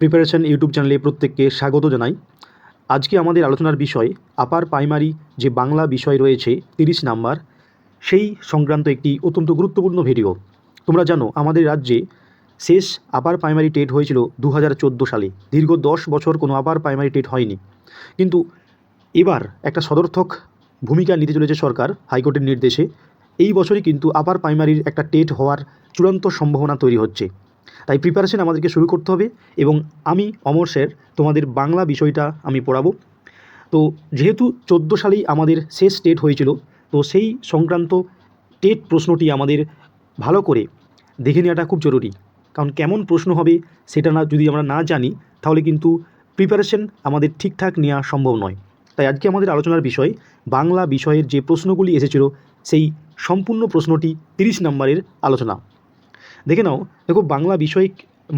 Preparation YouTube চ্যানেলে প্রত্যেককে স্বাগত জানাই। আজকে আমাদের আলোচনার বিষয় আপার প্রাইমারি যে বাংলা বিষয় রয়েছে, তিরিশ নাম্বার, সেই সংক্রান্ত একটি অত্যন্ত গুরুত্বপূর্ণ ভিডিও তোমরা জানো, আমাদের রাজ্যে শেষ আপার প্রাইমারি টেট হয়েছিল দু হাজার চোদ্দ সালে। দীর্ঘ দশ বছর কোনো আপার প্রাইমারি টেট হয়নি। কিন্তু এবার একটা সদর্থক ভূমিকা নিতে চলেছে সরকার, হাইকোর্টের নির্দেশে। এই বছরই কিন্তু আপার প্রাইমারির একটা টেট হওয়ার চূড়ান্ত সম্ভাবনা তৈরি হচ্ছে। তাই প্রিপারেশন আমাদেরকে শুরু করতে হবে এবং আমি, অমর স্যার, তোমাদের বাংলা বিষয়টা আমি পড়াবো। তো যেহেতু চোদ্দ সালেই আমাদের শেষ টেট হয়েছিল, তো সেই সংক্রান্ত টেট প্রশ্নটি আমাদের ভালো করে দেখে নেওয়াটা খুব জরুরি। কারণ কেমন প্রশ্ন হবে সেটা না, যদি আমরা না জানি, তাহলে কিন্তু প্রিপারেশন আমাদের ঠিকঠাক নেওয়া সম্ভব নয়। তাই আজকে আমাদের আলোচনার বিষয় বাংলা বিষয়ের যে প্রশ্নগুলি এসেছিল, সেই সম্পূর্ণ প্রশ্নটি তিরিশ নম্বরের আলোচনা। দেখে নাও, দেখো বাংলা বিষয়ে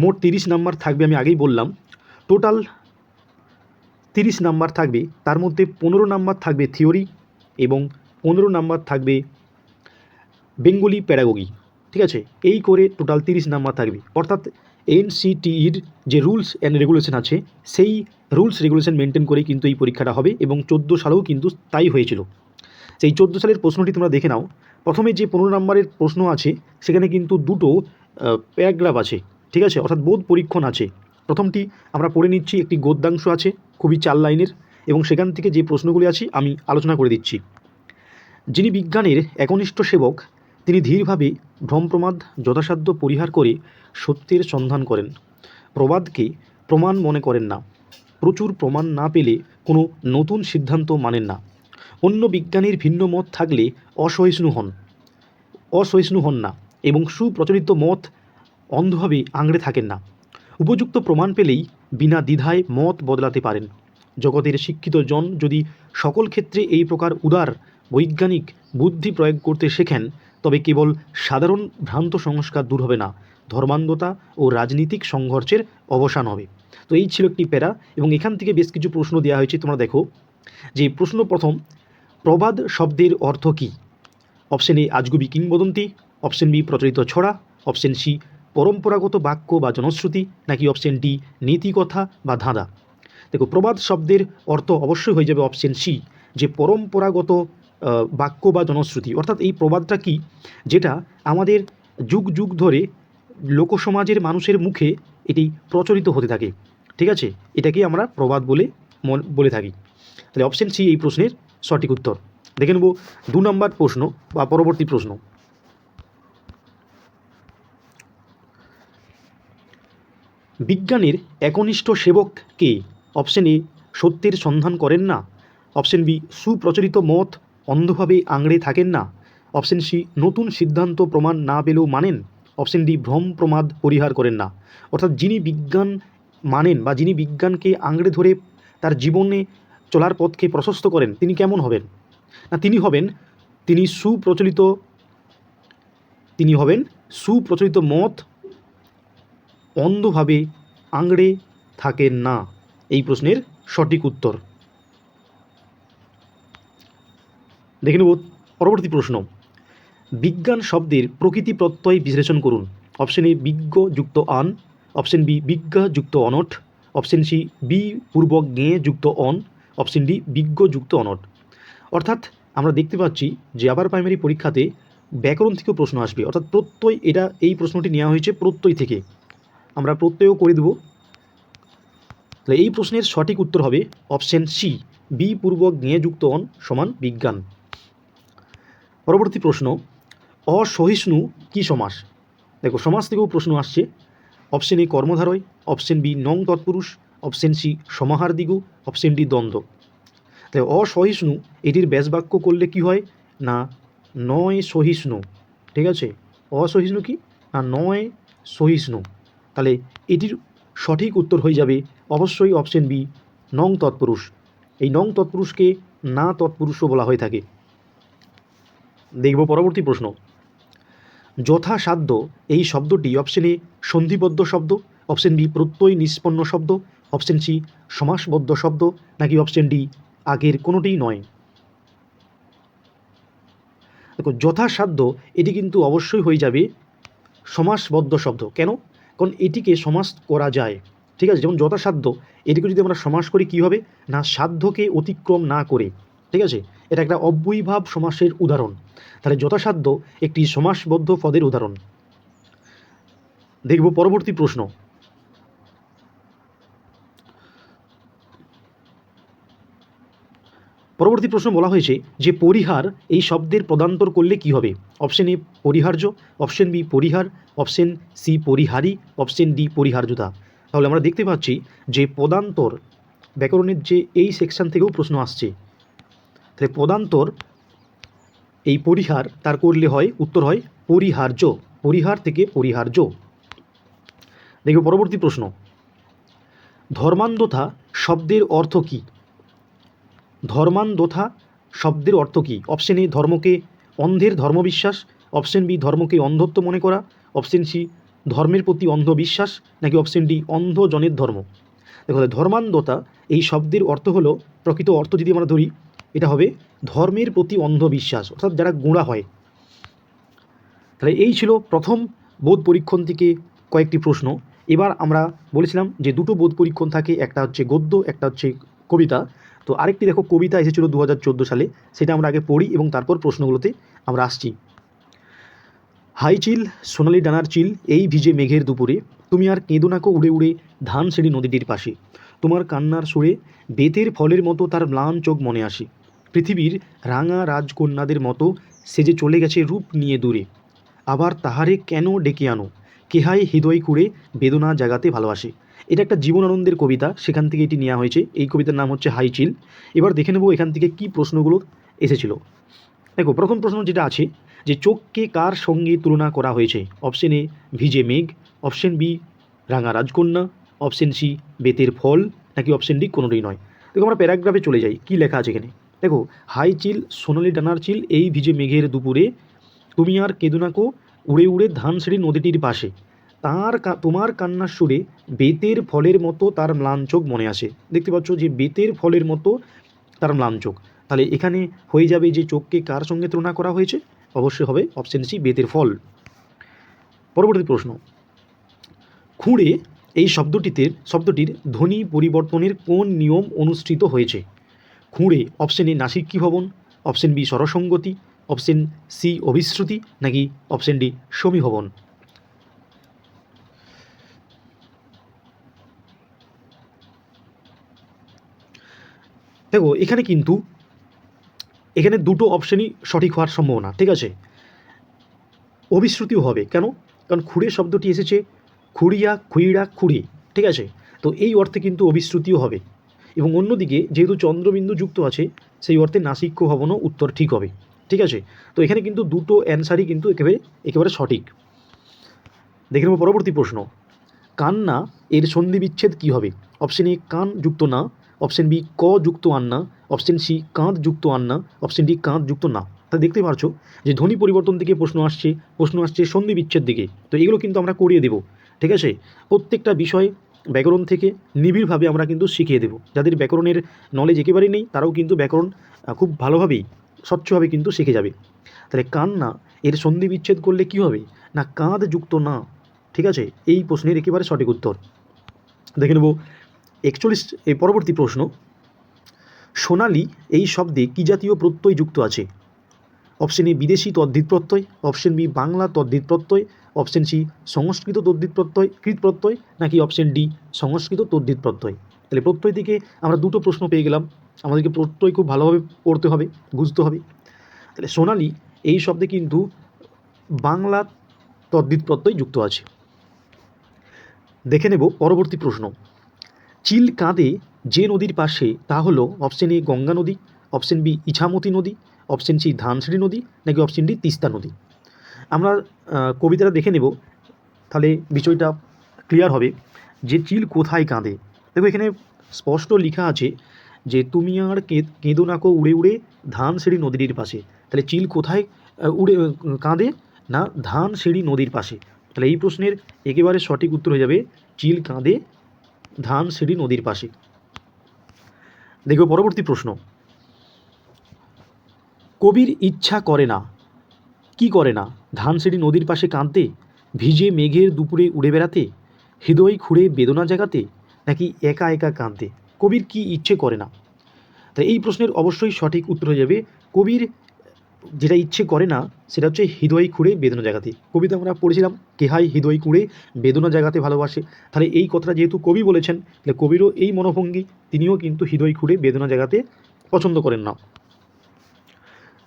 মোট তিরিশ নাম্বার থাকবে, আমি আগেই বললাম। টোটাল তিরিশ নাম্বার থাকবে, তার মধ্যে পনেরো নাম্বার থাকবে থিওরি এবং পনেরো নাম্বার থাকবে বেঙ্গলি প্যারাগোগি ঠিক আছে? এই করে টোটাল তিরিশ নাম্বার থাকবে। অর্থাৎ এনসিটিইর যে রুলস অ্যান্ড রেগুলেশন আছে, সেই রুলস রেগুলেশন মেনটেন করেই কিন্তু এই পরীক্ষাটা হবে এবং চোদ্দ সালেও কিন্তু তাই হয়েছিল। সেই চোদ্দ সালের প্রশ্নটি তোমরা দেখে নাও। প্রথমে যে পনেরো নম্বরের প্রশ্ন আছে, সেখানে কিন্তু দুটো প্যারাগ্রাফ আছে, ঠিক আছে? অর্থাৎ বোধ পরীক্ষণ আছে। প্রথমটি আমরা পড়ে নিচ্ছি, একটি গদ্যাংশ আছে, খুবই চার লাইনের, এবং সেখান থেকে যে প্রশ্নগুলি আছে, আমি আলোচনা করে দিচ্ছি। যিনি বিজ্ঞানের একনিষ্ঠ সেবক, তিনি ধীরভাবে ভ্রমপ্রমাদ যথাসাধ্য পরিহার করে সত্যের সন্ধান করেন। প্রবাদকে প্রমাণ মনে করেন না। প্রচুর প্রমাণ না পেলে কোনো নতুন সিদ্ধান্ত মানেন না। অন্য বিজ্ঞানীর ভিন্ন মত থাকলে অসহিষ্ণু হন। অসহিষ্ণু হন না এবং সুপ্রচলিত মত অন্ধভাবে আংড়ে থাকেন না। উপযুক্ত প্রমাণ পেলেই বিনা দ্বিধায় মত বদলাতে পারেন। জগতের শিক্ষিত জন যদি সকল ক্ষেত্রে এই প্রকার উদার, বৈজ্ঞানিক বুদ্ধি প্রয়োগ করতে শেখেন, তবে কেবল সাধারণ ভ্রান্ত সংস্কার দূর হবে না, ধর্মান্ধতা ও রাজনীতিক সংঘর্ষের অবসান হবে। তো এই ছিল একটি প্যারা এবং এখান থেকে বেশ কিছু প্রশ্ন দেওয়া হয়েছে। তোমরা দেখো যে প্রশ্ন প্রথম প্রবাদ শব্দের অর্থ কী? অপশন এ আজগুবি কিংবদন্তি। অপশন বি প্রচলিত ছড়া। অপশন সি পরম্পরাগত বাক্য বা জনশ্রুতি। নাকি অপশন ডি নীতিকথা বা ধাঁধা। দেখো, প্রবাদ শব্দের অর্থ অবশ্যই হয়ে যাবে অপশন সি যে পরম্পরাগত বাক্য বা জনশ্রুতি। অর্থাৎ এই প্রবাদটা কি? যেটা আমাদের যুগ যুগ ধরে লোকসমাজের মানুষের মুখে এটি প্রচলিত হতে থাকে। ঠিক আছে? এটাকে আমরা প্রবাদ বলে বলে থাকি। তাহলে অপশন সি এই প্রশ্নের সঠিক উত্তর। দেখে নেব দু নম্বর প্রশ্ন বা পরবর্তী প্রশ্ন। বিজ্ঞানের একনিষ্ঠ সেবক কে? অপশন এ, সত্যের সন্ধান করেন না। অপশন বি, সুপ্রচলিত মত অন্ধভাবে আংড়ে থাকেন না। অপশন সি, নতুন সিদ্ধান্ত প্রমাণ না পেলেও মানেন। অপশন ডি, ভ্রম প্রমাদ পরিহার করেন না। অর্থাৎ যিনি বিজ্ঞান মানেন বা যিনি বিজ্ঞানকে আংড়ে ধরে তার জীবনে চলার পথকে প্রশস্ত করেন, তিনি কেমন হবেন? না, তিনি হবেন, তিনি সুপ্রচলিত, তিনি হবেন সুপ্রচলিত মত অন্ধভাবে আংড়ে থাকেন না? এই প্রশ্নের সঠিক উত্তর। দেখে নেব পরবর্তী প্রশ্ন। বিজ্ঞান শব্দের প্রকৃতি প্রত্যয় বিশ্লেষণ করুন। অপশন এ বিজ্ঞ যুক্ত আন। অপশন বি বিজ্ঞা যুক্ত অনট। অপশন সি, বি পূর্বক গেঁ যুক্ত অন। অপশন ডি বিজ্ঞ যুক্ত অনট। অর্থাৎ আমরা দেখতে পাচ্ছি যে আবার প্রাইমারি পরীক্ষাতে ব্যাকরণ থেকেও প্রশ্ন আসবে। অর্থাৎ প্রত্যয়, এটা, এই প্রশ্নটি নেওয়া হয়েছে প্রত্যয় থেকে। আমরা প্রত্যয়ও করে দেব। তাহলে এই প্রশ্নের সঠিক উত্তর হবে অপশন সি বি পূর্বক গেঁ যুক্ত অন সমান বিজ্ঞান। পরবর্তী প্রশ্ন, অসহিষ্ণু কি সমাস? দেখো, সমাস থেকেও প্রশ্ন আসছে। অপশন এ কর্মধারয়, অপশন বি নং তৎপুরুষ অপশন সি সমাহার দিগু অপশন ডি দ্বন্দ্ব। তাই অসহিষ্ণু, এটির ব্যাসবাক্য করলে কি হয়? না, নয় সহিষ্ণু। ঠিক আছে? অসহিষ্ণু কি? না, নয় সহিষ্ণু। তাহলে এটির সঠিক উত্তর হয়ে যাবে অবশ্যই অপশন বি, নং তৎপুরুষ। এই নং তৎপুরুষকে না তৎপুরুষও বলা হয়ে থাকে। দেখব পরবর্তী প্রশ্ন। যথাসাধ্য এই শব্দটি অপশন সন্ধিবদ্ধ শব্দ অপশন বি প্রত্যয় নিষ্পন্ন শব্দ অপশন সি, সমাসবদ্ধ শব্দ, নাকি অপশন ডি, আগের কোনোটিই নয়? দেখো, যথাসাধ্য এটি কিন্তু অবশ্যই হয়ে যাবে সমাসবদ্ধ শব্দ। কেন? কারণ এটিকে সমাস করা যায়। ঠিক আছে? যেমন যথাসাধ্য, এটিকে যদি আমরা সমাস করি, কী হবে? না, সাধ্যকে অতিক্রম না করে। ঠিক আছে? এটা একটা অব্যয়ীভাব সমাসের উদাহরণ। তাহলে যথাসাধ্য একটি সমাসবদ্ধ পদের উদাহরণ। দেখব পরবর্তী প্রশ্ন। পরবর্তী প্রশ্ন বলা হয়েছে যে পরিহার এই শব্দের পদান্তর করলে কি হবে? অপশন এ পরিহার্য। অপশন বি পরিহার। অপশন সি পরিহারী। অপশন ডি পরিহার্যতা। তাহলে আমরা দেখতে পাচ্ছি যে পদান্তর ব্যাকরণের যে এই সেকশন থেকেও প্রশ্ন আসছে। তাহলে পদান্তর এই পরিহার তার করলে হয়, উত্তর হয়, পরিহার্য। পরিহার থেকে পরিহার্য। দেখব পরবর্তী প্রশ্ন। ধর্মান্ধতা শব্দের অর্থ কী? ধর্মান্ধতা শব্দের অর্থ কী? অপশন এ, ধর্মকে অন্ধের ধর্মবিশ্বাস, অপশন বি, ধর্মকে অন্ধত্ব মনে করা, অপশন সি, ধর্মের প্রতি অন্ধবিশ্বাস, নাকি অপশন ডি, অন্ধজনের ধর্ম? দেখো ধর্মান্ধতা, এই শব্দের অর্থ হলো প্রকৃত অর্থ যদি আমরা ধরি, এটা হবে ধর্মের প্রতি অন্ধবিশ্বাস, অর্থাৎ যারা গোঁড়া হয়। তাহলে এই ছিল প্রথম বোধ পরীক্ষণ থেকে কয়েকটি প্রশ্ন। এবার আমরা বলেছিলাম যে দুটো বোধ পরীক্ষণ থাকে, একটা হচ্ছে গদ্য, একটা হচ্ছে কবিতা। তো আরেকটি দেখো, কবিতা এসেছিল দু হাজার চোদ্দ সালে, সেটা আমরা আগে পড়ি এবং তারপর প্রশ্নগুলোতে আমরা আসছি। হাই চিল, সোনালি ডানার চিল, এই ভিজে মেঘের দুপুরে, তুমি আর কেঁদো নাকো উড়ে উড়ে ধান সেরি নদীটির পাশে। তোমার কান্নার সুরে বেতের ফলের মতো তার ম্লান চোখ মনে আসে। পৃথিবীর রাঙা রাজকন্যাদের মতো সে যে চলে গেছে রূপ নিয়ে দূরে। আবার তাহারে কেন ডেকে আনো? কেহায় হৃদয় কুড়ে বেদনা জাগাতে ভালোবাসে। এটা একটা জীবনানন্দের কবিতা, সেখান থেকে এটি নেওয়া হয়েছে। এই কবিতার নাম হচ্ছে হাইচিল এবার দেখে নেব এখান থেকে কি প্রশ্নগুলো এসেছিল। দেখো, প্রথম প্রশ্ন যেটা আছে, যে চোখকে কার সঙ্গে তুলনা করা হয়েছে? অপশন এ ভিজে মেঘ, অপশন বি, রাঙা রাজকন্যা, অপশন সি, বেতের ফল, নাকি অপশন ডি কোনোটাই নয়। দেখো, আমরা প্যারাগ্রাফে চলে যাই, কি লেখা আছে এখানে? দেখো, হাই চিল, সোনালি ডানার চিল, এই ভিজে মেঘের দুপুরে, তুমি আর কেদুনাকো উড়ে উড়ে ধানসিঁড়ি নদীটির পাশে। তার তোমার কান্নার সুরে বেতের ফলের মতো তার ম্লান চোখ মনে আসে। দেখতে পাচ্ছ যে বেতের ফলের মতো তার ম্লান চোখ। তাহলে এখানে হয়ে যাবে যে চোখকে কার সঙ্গে তুলনা করা হয়েছে? অবশ্যই হবে অপশন সি বেতের ফল। পরবর্তী প্রশ্ন। খুঁড়ে এই শব্দটিতে শব্দটির ধ্বনি পরিবর্তনের কোন নিয়ম অনুষ্ঠিত হয়েছে? খুঁড়ে অপশন এ নাসিক্যী ভবন অপশন বি স্বরসঙ্গতি অপশন সি অভিশ্রুতি, নাকি অপশন ডি সমীভবন? দেখো, এখানে কিন্তু এখানে দুটো অপশানই সঠিক হওয়ার সম্ভাবনা, ঠিক আছে? অবিশ্রুতিও হবে, কেন? কারণ খুঁড়ে শব্দটি এসেছে, খুঁড়িয়া খুঁড়িয়া খুঁড়ি, ঠিক আছে? তো এই অর্থে কিন্তু অবিশ্রুতিও হবে। এবং অন্যদিকে যেহেতু চন্দ্রবিন্দু যুক্ত আছে, সেই অর্থে নাসিক্য ভবনও উত্তর ঠিক হবে, ঠিক আছে? তো এখানে কিন্তু দুটো অ্যান্সারই কিন্তু একেবারে একেবারে সঠিক। দেখে নেব পরবর্তী প্রশ্ন। কান্না এর সন্ধি বিচ্ছেদ কী হবে? অপশন কান যুক্ত না। অপশন বি ক যুক্ত আন্না। অপশন সি কাঁধ যুক্ত আন্না। অপশন ডি কাঁধ যুক্ত না। তা দেখতে পারছ যে ধ্বনি পরিবর্তন থেকে প্রশ্ন আসছে প্রশ্ন আসছে সন্ধি বিচ্ছেদ দিকে। তো এগুলো কিন্তু আমরা করিয়ে দেব, ঠিক আছে? প্রত্যেকটা বিষয় ব্যাকরণ থেকে নিবিড়ভাবে আমরা কিন্তু শিখিয়ে দেব। যাদের ব্যাকরণের নলেজ একেবারেই নেই, তারাও কিন্তু ব্যাকরণ খুব ভালোভাবেই, স্বচ্ছভাবে কিন্তু শিখে যাবে। তাহলে কান্না, এর সন্ধি বিচ্ছেদ করলে কি হবে? না কাঁধ যুক্ত না, ঠিক আছে? এই প্রশ্নের একেবারে সঠিক উত্তর। দেখে নেব একচল্লিশ, এই পরবর্তী প্রশ্ন। সোনালি, এই শব্দে কী জাতীয় প্রত্যয় যুক্ত আছে? অপশন এ, বিদেশি তদ্ধিত প্রত্যয়, অপশন বি, বাংলা তদ্ধিত প্রত্যয়, অপশন সি, সংস্কৃত তদ্ধিত প্রত্যয়, কৃত প্রত্যয়, নাকি অপশন ডি, সংস্কৃত তদ্ধিত প্রত্যয়? তাহলে প্রত্যয় থেকে আমরা দুটো প্রশ্ন পেয়ে গেলাম। আমাদেরকে প্রত্যয় খুব ভালোভাবে পড়তে হবে, বুঝতে হবে। তাহলে সোনালি, এই শব্দে কিন্তু বাংলা তদ্ধিত প্রত্যয় যুক্ত আছে। দেখে নেব পরবর্তী প্রশ্ন। চিল কাঁদে যে নদীর পাশে, তা হলো অপশন এ গঙ্গা নদী অপশন বি ইছামতি নদী অপশন সি ধানসিঁড়ি নদী, নাকি অপশন ডি তিস্তা নদী। আমরা কবিতাটা দেখে নেব, তাহলে বিষয়টা ক্লিয়ার হবে যে চিল কোথায় কাঁদে। দেখো, এখানে স্পষ্ট লেখা আছে যে, তুমি আর কেঁদো নাকো উড়ে উড়ে ধানসিঁড়ি নদীর পাশে। তাহলে চিল কোথায় উড়ে কাঁদে না ধানসিঁড়ি নদীর পাশে? তাহলে এই প্রশ্নের একেবারে সঠিক উত্তর হয়ে যাবে, চিল কাঁদে ধানসিঁড়ি নদীর পাশে। দেখো পরবর্তী প্রশ্ন। কবির ইচ্ছা করে না। কি করে না? ধানসিঁড়ি নদীর পাশে কাঁদতে, ভিজে মেঘের দুপুরে উড়ে বেড়াতে, হৃদয় খুঁড়ে বেদনা জাগাতে, নাকি একা একা কাঁদতে? কবির কি ইচ্ছে করে না? তাই এই প্রশ্নের অবশ্যই সঠিক উত্তর হয়ে যাবে কবির যেটা ইচ্ছে করে না, সেটা হচ্ছে হৃদয় খুঁড়ে বেদনা জাগাতে। কবিতা আমরা পড়েছিলাম, কেহাই হৃদয় কুঁড়ে বেদনা জাগাতে ভালোবাসে। তাহলে এই কথাটা যেহেতু কবি বলেছেন, তাহলে কবিরও এই মনোভঙ্গি, তিনিও কিন্তু হৃদয় খুঁড়ে বেদনা জাগাতে পছন্দ করেন না।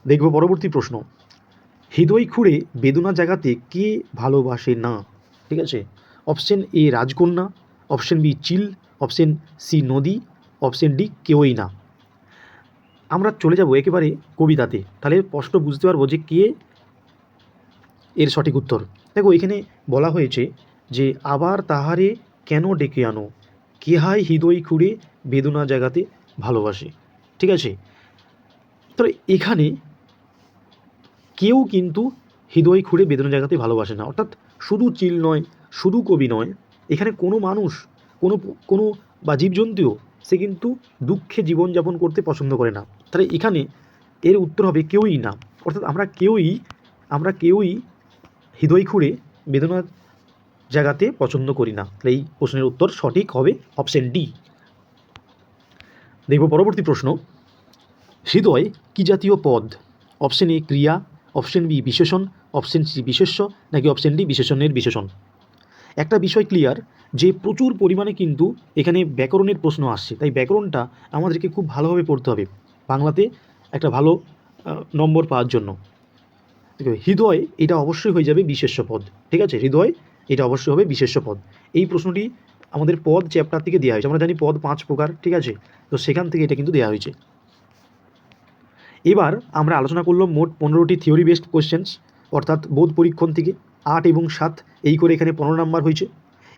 দেখব পরবর্তী প্রশ্ন। হৃদয় খুঁড়ে বেদনা জাগাতে কে ভালোবাসে না? ঠিক আছে? অপশন এ রাজকন্যা, অপশন বি চিল, অপশন সি নদী, অপশন ডি কেউই না। আমরা চলে যাব একেবারে কবিতাতে। তাহলে স্পষ্ট বুঝতে পারব যে কে এর সঠিক উত্তর। দেখো, এখানে বলা হয়েছে যে, আবার তাহারে কেন ডেকে আনো? কেহাই হৃদয় খুঁড়ে বেদনা জাগাতে ভালোবাসে। ঠিক আছে? তো এখানে কেউ কিন্তু হৃদয় খুঁড়ে বেদনা জাগাতে ভালোবাসে না। অর্থাৎ শুধু চিল নয়, শুধু কবি নয়, এখানে কোনো মানুষ, কোনো কোনো বা জীবজন্তুও সে কিন্তু দুঃখে জীবনযাপন করতে পছন্দ করে না। তাহলে এখানে এর উত্তর হবে কেউই না। অর্থাৎ আমরা কেউই আমরা কেউই হৃদয় খুঁড়ে বেদনা জায়গাতে পছন্দ করি না। তাহলে এই প্রশ্নের উত্তর সঠিক হবে অপশন ডি দেখব পরবর্তী প্রশ্ন। হৃদয় কি জাতীয় পদ? অপশন এ ক্রিয়া অপশন বি বিশেষণ অপশন সি বিশেষ্য, নাকি অপশন ডি বিশেষণের বিশেষণ? একটা বিষয় ক্লিয়ার যে প্রচুর পরিমাণে কিন্তু এখানে ব্যাকরণের প্রশ্ন আসছে। তাই ব্যাকরণটা আমাদেরকে খুব ভালোভাবে পড়তে হবে। বাংলাতে একটা ভালো নম্বর পাওয়ার জন্য। হৃদয় এটা অবশ্যই হয়ে যাবে বিশেষ্য পদ, ঠিক আছে? হৃদয় এটা অবশ্যই হবে বিশেষ্য পদ। এই প্রশ্নটি আমাদের পদ চ্যাপ্টার থেকে দেওয়া হয়েছে। আমরা জানি পদ পাঁচ প্রকার, ঠিক আছে? তো সেখান থেকে এটা কিন্তু দেওয়া হয়েছে। এবার আমরা আলোচনা করলাম মোট পনেরোটি থিওরি বেসড কোশ্চেন্স অর্থাৎ বোধ পরীক্ষণ থেকে আট এবং সাত এই করে এখানে পনেরো নাম্বার হয়েছে।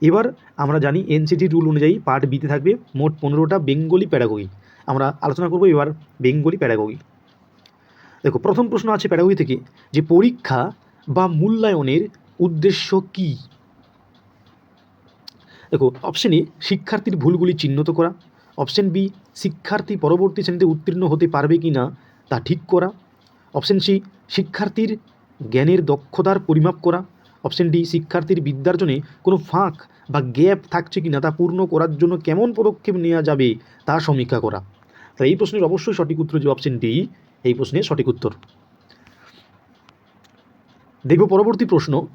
এবার আমরা জানি এনসিটি রুল অনুযায়ী পার্ট বিতে থাকবে মোট পনেরোটা বেঙ্গলি প্যাডাগোগি আমরা আলোচনা করব এবার বেঙ্গলি প্যাডাগোগি দেখো, প্রথম প্রশ্ন আছে প্যাডাগোগি থেকে যে পরীক্ষা বা মূল্যায়নের উদ্দেশ্য কী? দেখো অপশন এ শিক্ষার্থীর ভুলগুলি চিহ্নিত করা। অপশন বি শিক্ষার্থী পরবর্তী শ্রেণীতে উত্তীর্ণ হতে পারবে কি না তা ঠিক করা। অপশন সি শিক্ষার্থীর জ্ঞানের দক্ষতার পরিমাপ করা। অপশন ডি শিক্ষার্থীর বিদ্যার্জনে কোনো ফাঁক বা গ্যাপ থাকছে কি না তা পূর্ণ করার জন্য কেমন পদক্ষেপ নেওয়া যাবে তা সমীক্ষা করা। তাহলে এই প্রশ্নের অবশ্যই সঠিক উত্তর যে অপশন ডি এই প্রশ্নের সঠিক উত্তর। দেখব পরবর্তী প্রশ্ন,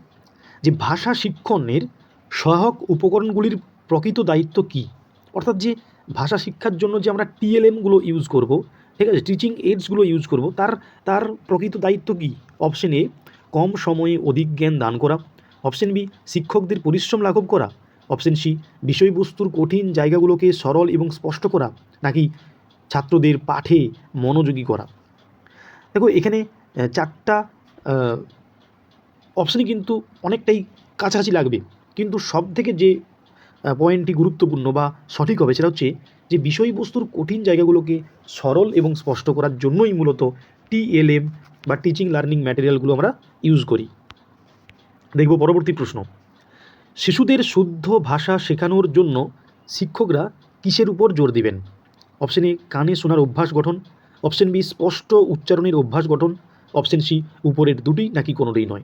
যে ভাষা শিক্ষণের সহায়ক উপকরণগুলির প্রকৃত দায়িত্ব কী? অর্থাৎ যে ভাষা শিক্ষার জন্য যে আমরা টিএলএমগুলো ইউজ করব, ঠিক আছে টিচিং এইডসগুলো ইউজ করব, তার তার প্রকৃত দায়িত্ব কী? অপশন এ কম সময়ে অধিক জ্ঞান দান করা। অপশন বি শিক্ষকদের পরিশ্রম লাঘব করা। অপশন সি বিষয়বস্তুর কঠিন জায়গাগুলোকে সরল এবং স্পষ্ট করা। নাকি ছাত্রদের পাঠে মনোযোগী করা। দেখো, এখানে চারটা অপশানই কিন্তু অনেকটাই কাছাকাছি লাগবে। কিন্তু সব থেকে যে পয়েন্টটি গুরুত্বপূর্ণ বা সঠিক হবে সেটা হচ্ছে যে, বিষয়বস্তুর কঠিন জায়গাগুলোকে সরল এবং স্পষ্ট করার জন্যই মূলত টিএলএম বা টিচিং লার্নিং ম্যাটেরিয়ালগুলো আমরা ইউজ করি। দেখব পরবর্তী প্রশ্ন। শিশুদের শুদ্ধ ভাষা শেখানোর জন্য শিক্ষকরা কিসের উপর জোর দিবেন? অপশন এ, কানে শোনার অভ্যাস গঠন। অপশন বি, স্পষ্ট উচ্চারণের অভ্যাস গঠন। অপশন সি, উপরের দুটি নাকি কোনোটাই নয়।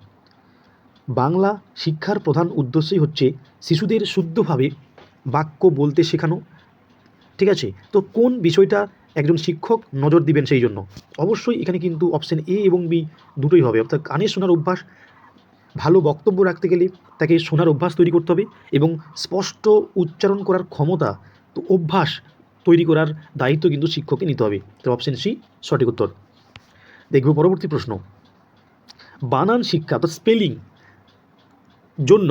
বাংলা শিক্ষার প্রধান উদ্দেশ্যই হচ্ছে শিশুদের শুদ্ধভাবে বাক্য বলতে শেখানো। ঠিক আছে? তো কোন বিষয়টা একজন শিক্ষক নজর দিবেন সেই জন্য? অবশ্যই এখানে কিন্তু অপশন এ এবং বি দুটোই হবে। অর্থাৎ কানে শোনার অভ্যাস, ভালো বক্তব্য রাখতে গেলে তাকে শোনার অভ্যাস তৈরি করতে হবে এবং স্পষ্ট উচ্চারণ করার ক্ষমতা, তো অভ্যাস তৈরি করার দায়িত্ব কিন্তু শিক্ষককে নিতে হবে। তো অপশন সি, সঠিক উত্তর। দেখব পরবর্তী প্রশ্ন। বানান শিক্ষা তো স্পেলিং জন্য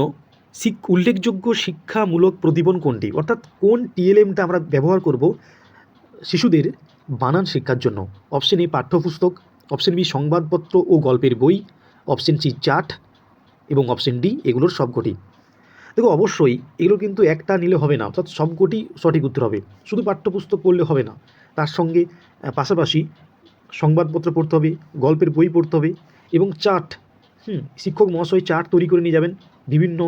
শিক, উল্লেখযোগ্য শিক্ষামূলক প্রতিবন কোনটি? অর্থাৎ কোন টিএলএমটা আমরা ব্যবহার করব শিশুদের বানান শিক্ষার জন্য? অপশন এ পাঠ্যপুস্তক অপশন বি সংবাদপত্র ও গল্পের বই অপশন সি চাট এবং অপশন ডি এগুলোর সবকটি। দেখো, অবশ্যই এগুলো কিন্তু একটা নিলে হবে না, অর্থাৎ সবকটি সঠিক উত্তর হবে। শুধু পাঠ্যপুস্তক পড়লে হবে না, তার সঙ্গে পাশাপাশি সংবাদপত্র পড়তে হবে, গল্পের বই পড়তে হবে এবং চার্ট হুম, শিক্ষক মহাশয় চার্ট তৈরি করে নিয়ে যাবেন, বিভিন্ন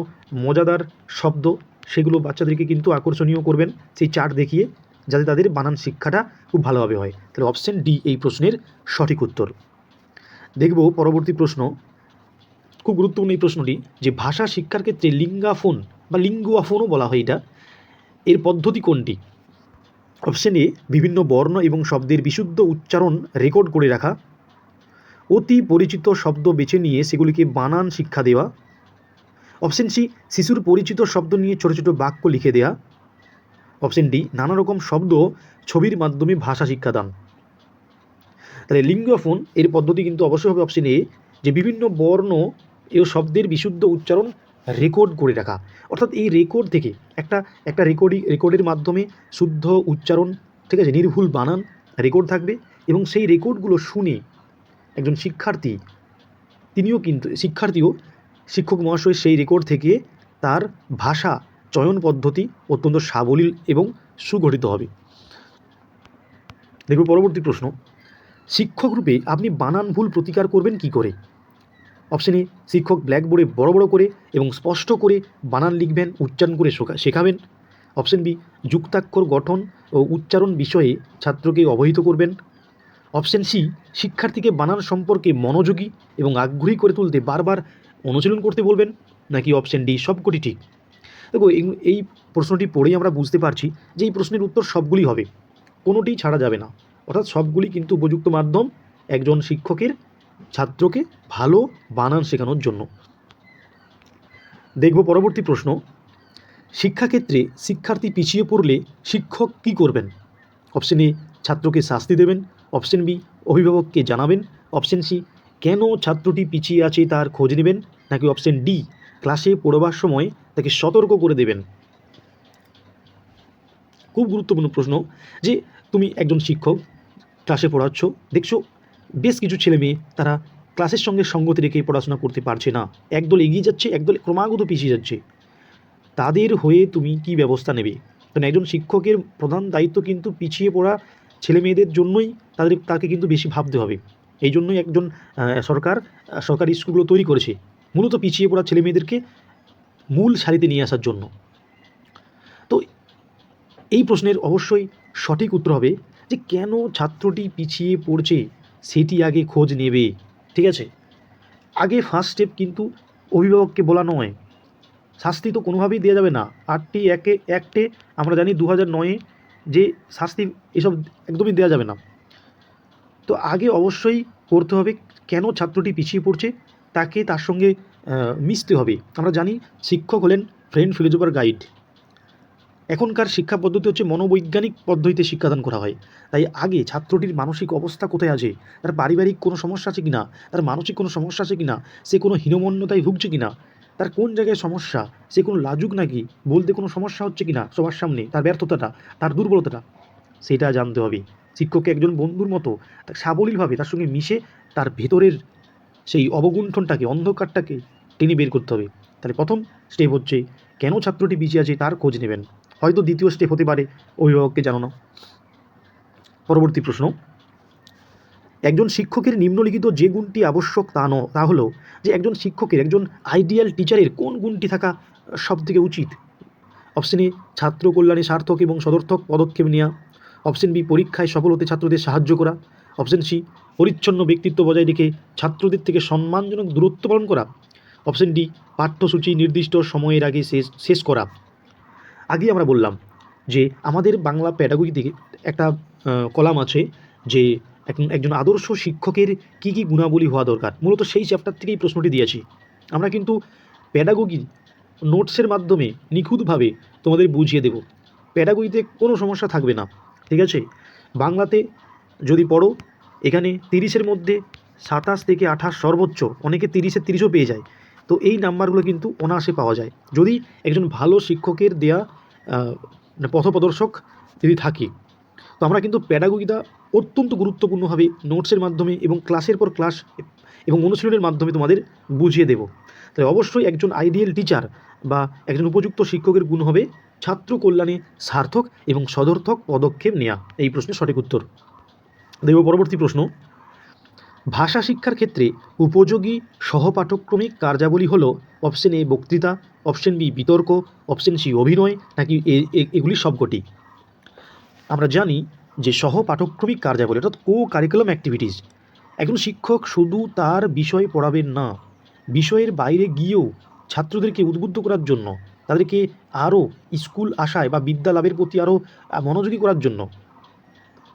মজাদার শব্দ, সেগুলো বাচ্চাদেরকে কিন্তু আকর্ষণীয় করবেন সেই চার্ট দেখিয়ে, যাতে তাদের বানান শিক্ষাটা খুব ভালোভাবে হয়। তাহলে অপশান ডি এই প্রশ্নের সঠিক উত্তর। দেখব পরবর্তী প্রশ্ন। খুব গুরুত্বপূর্ণ এই প্রশ্নটি যে ভাষা শিক্ষার ক্ষেত্রে লিঙ্গাফোন বা লিঙ্গুয়াফোনও বলা হয় এটা। এর পদ্ধতি কোনটি? অপশন এ বিভিন্ন বর্ণ এবং শব্দের বিশুদ্ধ উচ্চারণ রেকর্ড করে রাখা। অতি পরিচিত শব্দ বেছে নিয়ে সেগুলিকে বানান শিক্ষা দেওয়া। অপশন সি শিশুর পরিচিত শব্দ নিয়ে ছোটো ছোটো বাক্য লিখে দেওয়া অপশন ডি নানা রকম শব্দ ছবির মাধ্যমে ভাষা শিক্ষাদান তাহলে লিঙ্গফোন এর পদ্ধতি কিন্তু অবশ্যই হবে অপশন এ যে বিভিন্ন বর্ণ ও শব্দের বিশুদ্ধ উচ্চারণ রেকর্ড করে রাখা। অর্থাৎ এই রেকর্ড থেকে একটা একটা রেকর্ডিং রেকর্ডের মাধ্যমে শুদ্ধ উচ্চারণ, ঠিক আছে, নির্ভুল বানান রেকর্ড থাকবে এবং সেই রেকর্ডগুলো শুনে একজন শিক্ষার্থী, তিনিও কিন্তু, শিক্ষার্থীও শিক্ষক মহাশয় সেই রেকর্ড থেকে তার ভাষা, চয়ন পদ্ধতি অত্যন্ত সাবলীল এবং সুগঠিত হবে। দেখব পরবর্তী প্রশ্ন, শিক্ষক রূপে আপনি বানান ভুল প্রতিকার করবেন কি করে? অপশন এ শিক্ষক ব্ল্যাকবোর্ডে বড় বড় করে এবং স্পষ্ট করে বানান লিখবেন, উচ্চারণ করে শেখা- শেখাবেন। অপশন বি যুক্তাক্ষর গঠন ও উচ্চারণ বিষয়ে ছাত্রকে অবহিত করবেন। অপশন সি শিক্ষার্থীকে বানান সম্পর্কে মনোযোগী এবং আগ্রহী করে তুলতে বারবার অনুশীলন করতে বলবেন, নাকি অপশন ডি সবকটি ঠিক? দেখো এই প্রশ্নটি পড়েই আমরা বুঝতে পারছি যে এই প্রশ্নের উত্তর সবগুলি হবে। কোনোটি ছাড়া যাবে না। অর্থাৎ সবগুলি কিন্তু উপযুক্ত মাধ্যম একজন শিক্ষকের ছাত্রকে ভালো বানান শেখানোর জন্য। দেখব পরবর্তী প্রশ্ন। শিক্ষাক্ষেত্রে শিক্ষার্থী পিছিয়ে পড়লে শিক্ষক কী করবেন? অপশন এ ছাত্রকে শাস্তি দেবেন। অপশন বি অভিভাবককে জানাবেন। অপশন সি কেন ছাত্রটি পিছিয়ে আছে তার খোঁজ নেবেন? নাকি অপশন ডি ক্লাসে পড়বার সময় তাকে সতর্ক করে দেবেন? খুব গুরুত্বপূর্ণ প্রশ্ন যে, তুমি একজন শিক্ষক, ক্লাসে পড়াচ্ছ, দেখছ বেশ কিছু ছেলে মেয়ে তারা ক্লাসের সঙ্গে সঙ্গতি রেখে পড়াশোনা করতে পারছে না। একদল এগিয়ে যাচ্ছে, একদল ক্রমাগত পিছিয়ে যাচ্ছে। তাদের হয়ে তুমি কি ব্যবস্থা নেবে? কারণ একজন শিক্ষকের প্রধান দায়িত্ব কিন্তু পিছিয়ে পড়া ছেলে মেয়েদের জন্যই তাদের, তাকে কিন্তু বেশি ভাবতে হবে। এই জন্যই একজন সরকার সরকারি স্কুলগুলো তৈরি করেছে, মূলত পিছিয়ে পড়া ছেলে মেয়েদেরকে মূল সারিতে নিয়ে আসার জন্য। তো এই প্রশ্নের অবশ্যই সঠিক উত্তর হবে যে কেন ছাত্রটি পিছিয়ে পড়ছে? সেটি আগে খোঁজ নেবে, ঠিক আছে? আগে ফার্স্ট স্টেপ কিন্তু অভিভাবককে বলা নয়। শাস্তি তো কোনোভাবেই দেওয়া যাবে না। আটটি একে, একটে আমরা জানি দু হাজার নয়ে যে শাস্তি এসব একদমই দেওয়া যাবে না। তো আগে অবশ্যই করতে হবে কেন ছাত্রটি পিছিয়ে পড়ছে, তাকে তার সঙ্গে মিশতে হবে। আমরা জানি শিক্ষক হলেন ফ্রেন্ড ফিলোজফার গাইড। এখনকার শিক্ষা পদ্ধতি হচ্ছে মনোবৈজ্ঞানিক পদ্ধতিতে শিক্ষাদান করা হয়। তাই আগে ছাত্রটির মানসিক অবস্থা কোথায় আছে? তার পারিবারিক কোনো সমস্যা আছে কিনা? তার মানসিক কোনো সমস্যা আছে কিনা? সে কোনো হীনমন্যতায় ভুগছে কিনা? তার কোন জায়গায় সমস্যা? সে কোনো লাজুক নাকি? বলতে কোনো সমস্যা হচ্ছে কিনা? সবার সামনে, তার ব্যর্থতাটা, তার দুর্বলতাটা, সেটা জানতে হবে। শিক্ষককে একজন বন্ধুর মতো সাবলীলভাবে তার সঙ্গে মিশে তার ভেতরের সেই অবগুণ্ঠনটাকে, অন্ধকারটাকে টেনে বের করতে হবে। তাহলে প্রথম স্টেপ হচ্ছে, কেন ছাত্রটি পিছিয়ে আছে তার খোঁজ নেবেন। হয়তো দ্বিতীয় স্টেপ হতে পারে, অভিভাবককে জানানো। পরবর্তী প্রশ্ন। একজন শিক্ষকের নিম্নলিখিত যে গুণটি আবশ্যক তা ন, তা হলো যে একজন শিক্ষকের, একজন আইডিয়াল টিচারের কোন গুণটি থাকা সব থেকে উচিত? অপশন এ ছাত্র কল্যাণে সার্থক এবং সদর্থক পদক্ষেপ নেওয়া অপশন বি পরীক্ষায় সফল হতে ছাত্রদের সাহায্য করা। অপশন সি পরিচ্ছন্ন ব্যক্তিত্ব বজায় রেখে ছাত্রদের থেকে সম্মানজনক দূরত্ব পালন করা। অপশন ডি পাঠ্যসূচি নির্দিষ্ট সময়ের আগে শেষ শেষ করা। আগেই আমরা বললাম যে আমাদের বাংলা প্যাডাগোজি থেকে একটা কলাম আছে যে এক- একজন আদর্শ শিক্ষকের কী কী গুণাবলী হওয়া দরকার। মূলত সেই চ্যাপ্টার থেকেই প্রশ্নটি দিয়েছি। আমরা কিন্তু প্যাডাগোগি নোটসের মাধ্যমে নিখুঁতভাবে তোমাদের বুঝিয়ে দেব। প্যাডাগোগিতে কোনো সমস্যা থাকবে না, ঠিক আছে? বাংলাতে যদি পড়ো, এখানে তিরিশের মধ্যে সাতাশ থেকে আঠাশ সর্বোচ্চ, অনেকে তিরিশে তিরিশও পেয়ে যায়। তো এই নাম্বারগুলো কিন্তু অনায়াসে পাওয়া যায়। যদি একজন ভালো শিক্ষকের দেয়া পথপ্রদর্শক যদি থাকে। তো আমরা কিন্তু প্যাডাগোগিটা অত্যন্ত গুরুত্বপূর্ণভাবে নোটসের মাধ্যমে এবং ক্লাসের পর ক্লাস এবং অনুশীলনের মাধ্যমে তোমাদের বুঝিয়ে দেব। তাই অবশ্যই একজন আইডিয়াল টিচার বা একজন উপযুক্ত শিক্ষকের গুণ হবে ছাত্র কল্যাণে সার্থক এবং সদর্থক পদক্ষেপ নেওয়া এই প্রশ্নের সঠিক উত্তর। দেব পরবর্তী প্রশ্ন। ভাষা শিক্ষার ক্ষেত্রে উপযোগী সহপাঠক্রমিক কার্যাবলী হলো অপশন এ বক্তৃতা অপশন বি বিতর্ক অপশন সি অভিনয়, নাকি এগুলি সবকটি? আমরা জানি যে সহপাঠক্রমিক কার্যাবলী অর্থাৎ কো কারিকুলাম অ্যাক্টিভিটিস একজন শিক্ষক শুধু তার বিষয় পড়াবেন না, বিষয়ের বাইরে গিয়েও ছাত্রদেরকে উদ্বুদ্ধ করার জন্য, তাদেরকে আরও স্কুল আসায় বা বিদ্যা লাভের প্রতি আরও মনোযোগী করার জন্য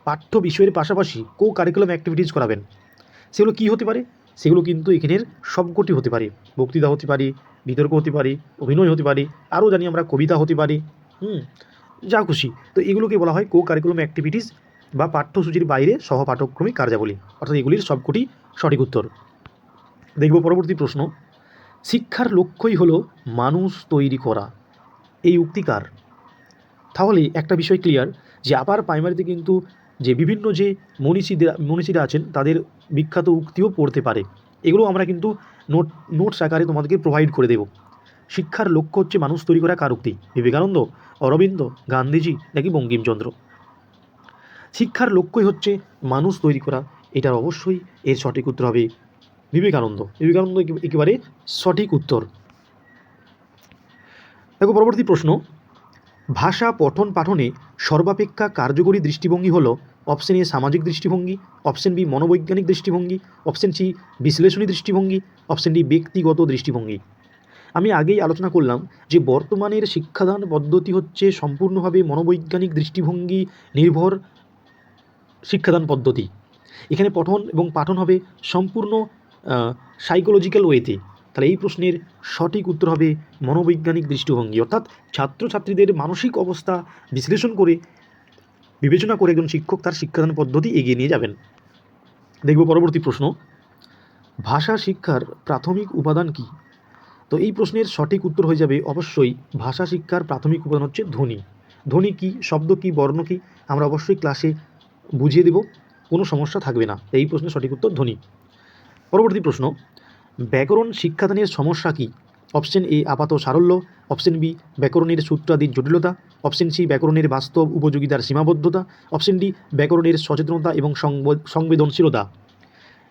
পাঠ্য বিষয়ের পাশাপাশি কো কারিকুলাম অ্যাক্টিভিটিস করাবেন। সেগুলো কী হতে পারে? সেগুলো কিন্তু এখানের সবকটি হতে পারে। বক্তৃতা হতে পারে, বিতর্ক হতে পারে, অভিনয় হতে পারে, আরও জানি আমরা কবিতা হতে পারে, হুম, যা খুশি। তো এগুলোকে বলা হয় কো কারিকুলাম অ্যাক্টিভিটিস বা পাঠ্যসূচির বাইরে সহপাঠক্রমিক কার্যাবলী। অর্থাৎ এগুলির সবকটি সঠিক উত্তর। দেখব পরবর্তী প্রশ্ন। শিক্ষার লক্ষ্যই হলো মানুষ তৈরি করা। এই উক্তিকার তাহলে একটা বিষয় ক্লিয়ার যে আপার প্রাইমারিতে কিন্তু যে বিভিন্ন যে মনীষীদের, মনীষীরা আছেন, তাদের বিখ্যাত উক্তিও পড়তে পারে। এগুলো আমরা কিন্তু নোট, নোটস আকারে তোমাদেরকে প্রোভাইড করে দেব। শিক্ষার লক্ষ্য হচ্ছে মানুষ তৈরি করা কার উক্তি বিবেকানন্দ, অরবিন্দ, গান্ধীজি নাকি বঙ্কিমচন্দ্র? শিক্ষার লক্ষ্যই হচ্ছে মানুষ তৈরি করা। এটার অবশ্যই এর সঠিক উত্তর হবে বিবেকানন্দ। বিবেকানন্দ একেবারে সঠিক উত্তর। দেখো, পরবর্তী প্রশ্ন। ভাষা, পঠন, পাঠনে সর্বাপেক্ষা কার্যকরী দৃষ্টিভঙ্গি হলো অপশন এ সামাজিক দৃষ্টিভঙ্গি অপশন বি মনোবৈজ্ঞানিক দৃষ্টিভঙ্গি অপশন সি বিশ্লেষণী দৃষ্টিভঙ্গি অপশন ডি ব্যক্তিগত দৃষ্টিভঙ্গি। আমি আগেই আলোচনা করলাম যে বর্তমানের শিক্ষাদান পদ্ধতি হচ্ছে সম্পূর্ণভাবে মনোবৈজ্ঞানিক দৃষ্টিভঙ্গি নির্ভর শিক্ষাদান পদ্ধতি। এখানে পঠন এবং পাঠন হবে সম্পূর্ণ সাইকোলজিক্যাল ওয়েতে তাহলে এই প্রশ্নের সঠিক উত্তর হবে মনোবৈজ্ঞানিক দৃষ্টিভঙ্গি। অর্থাৎ ছাত্রছাত্রীদের মানসিক অবস্থা বিশ্লেষণ করে, বিবেচনা করে একজন শিক্ষক তার শিক্ষাদান পদ্ধতি এগিয়ে নিয়ে যাবেন। দেখব পরবর্তী প্রশ্ন। ভাষা শিক্ষার প্রাথমিক উপাদান কি? তো এই প্রশ্নের সঠিক উত্তর হয়ে যাবে অবশ্যই ভাষা শিক্ষার প্রাথমিক উপাদান হচ্ছে ধ্বনি। ধ্বনি কি, শব্দ কি, বর্ণ কি, আমরা অবশ্যই ক্লাসে বুঝিয়ে দেব, কোনো সমস্যা থাকবে না। এই প্রশ্নের সঠিক উত্তর ধ্বনি। পরবর্তী প্রশ্ন। ব্যাকরণ শিক্ষাদানের সমস্যা কি? অপশন এ, আপাত সারল্য। অপশন বি, ব্যাকরণের সূত্রাদির জটিলতা। অপশন সি, ব্যাকরণের বাস্তব উপযোগিতার সীমাবদ্ধতা। অপশন ডি, ব্যাকরণের সচেতনতা এবং সংবেদনশীলতা।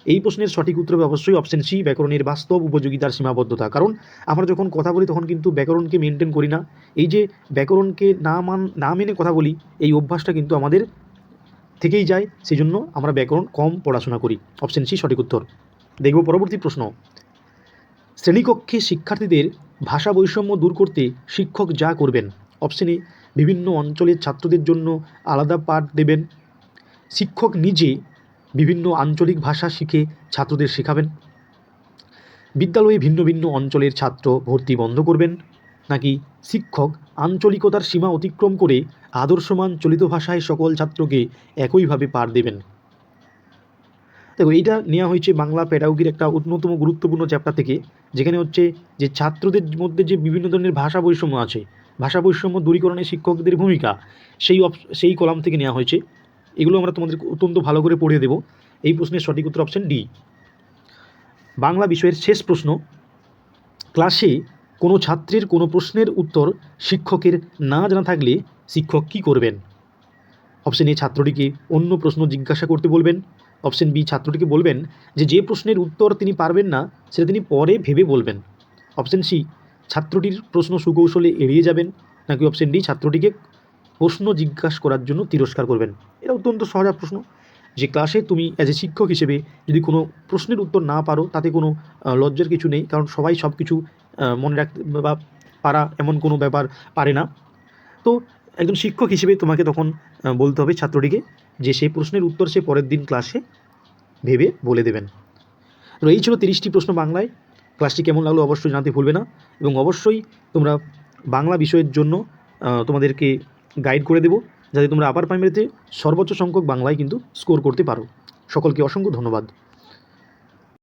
এই প্রশ্নের সঠিক উত্তর অবশ্যই অপশন সি, ব্যাকরণের বাস্তব উপযোগিতার সীমাবদ্ধতা। কারণ আমরা যখন কথা বলি, তখন কিন্তু ব্যাকরণকে মেনটেন করি না। এই যে ব্যাকরণকে না মান, না মেনে কথা বলি, এই অভ্যাসটা কিন্তু আমাদের থেকেই যায়। সেই জন্য আমরা ব্যাকরণ কম পড়াশোনা করি। অপশন সি, সঠিক উত্তর। দেখব পরবর্তী প্রশ্ন। শ্রেণীকক্ষে শিক্ষার্থীদের ভাষা বৈষম্য দূর করতে শিক্ষক যা করবেন। অপশন এ বিভিন্ন অঞ্চলের ছাত্রদের জন্য আলাদা পাঠ দেবেন। শিক্ষক নিজে বিভিন্ন আঞ্চলিক ভাষা শিখে ছাত্রদের শেখাবেন। বিদ্যালয়ে ভিন্ন ভিন্ন অঞ্চলের ছাত্র ভর্তি বন্ধ করবেন। নাকি শিক্ষক আঞ্চলিকতার সীমা অতিক্রম করে আদর্শমান চলিত ভাষায় সকল ছাত্রকে একইভাবে পাঠ দেবেন? দেখো, এইটা নেওয়া হয়েছে বাংলা প্যাডাগোগির একটা অন্যতম গুরুত্বপূর্ণ চ্যাপ্টার থেকে, যেখানে হচ্ছে যে ছাত্রদের মধ্যে যে বিভিন্ন ধরনের ভাষা বৈষম্য আছে, ভাষা বৈষম্য দূরীকরণে শিক্ষকদের ভূমিকা, সেই অপ সেই কলাম থেকে নেওয়া হয়েছে। এগুলো আমরা তোমাদের অত্যন্ত ভালো করে পড়িয়ে দেবো। এই প্রশ্নের সঠিক উত্তর অপশন ডি বাংলা বিষয়ের শেষ প্রশ্ন ক্লাসে কোনো ছাত্রের কোনো প্রশ্নের উত্তর শিক্ষকের না জানা থাকলে শিক্ষক কী করবেন? অপশন এ ছাত্রটিকে অন্য প্রশ্ন জিজ্ঞাসা করতে বলবেন। অপশন বি ছাত্রটিকে বলবেন যে যে প্রশ্নের উত্তর তিনি পারবেন না, সেটা তিনি পরে ভেবে বলবেন। অপশন সি ছাত্রটির প্রশ্ন সুকৌশলে এড়িয়ে যাবেন, নাকি অপশন ডি ছাত্রটিকে প্রশ্ন জিজ্ঞাসা করার জন্য তিরস্কার করবেন? এটা অত্যন্ত সহজ প্রশ্ন। যে ক্লাসে তুমি অ্যাজ এ শিক্ষক হিসেবে যদি কোনো প্রশ্নের উত্তর না পারো, তাতে কোনো লজ্জার কিছু নেই, কারণ সবাই সব কিছু মনে রাখতে বা পারা এমন কোনো ব্যাপার পারে না। তো একজন শিক্ষক হিসেবে তোমাকে তখন বলতে হবে ছাত্রটিকে যে সেই প্রশ্নের উত্তর সে পরের দিন ক্লাসে ভেবে বলে দেবেন। তো এই ছিল তিরিশটি প্রশ্ন বাংলায়। ক্লাসটি কেমন লাগল অবশ্যই জানাতে ভুলবে না এবং অবশ্যই তোমরা বাংলা বিষয়ের জন্য তোমাদেরকে গাইড করে দেবো যাতে তোমরা আপার প্রাইমারিতে সর্বোচ্চ সংখ্যক বাংলায় কিন্তু স্কোর করতে পারো। সকলকে অসংখ্য ধন্যবাদ।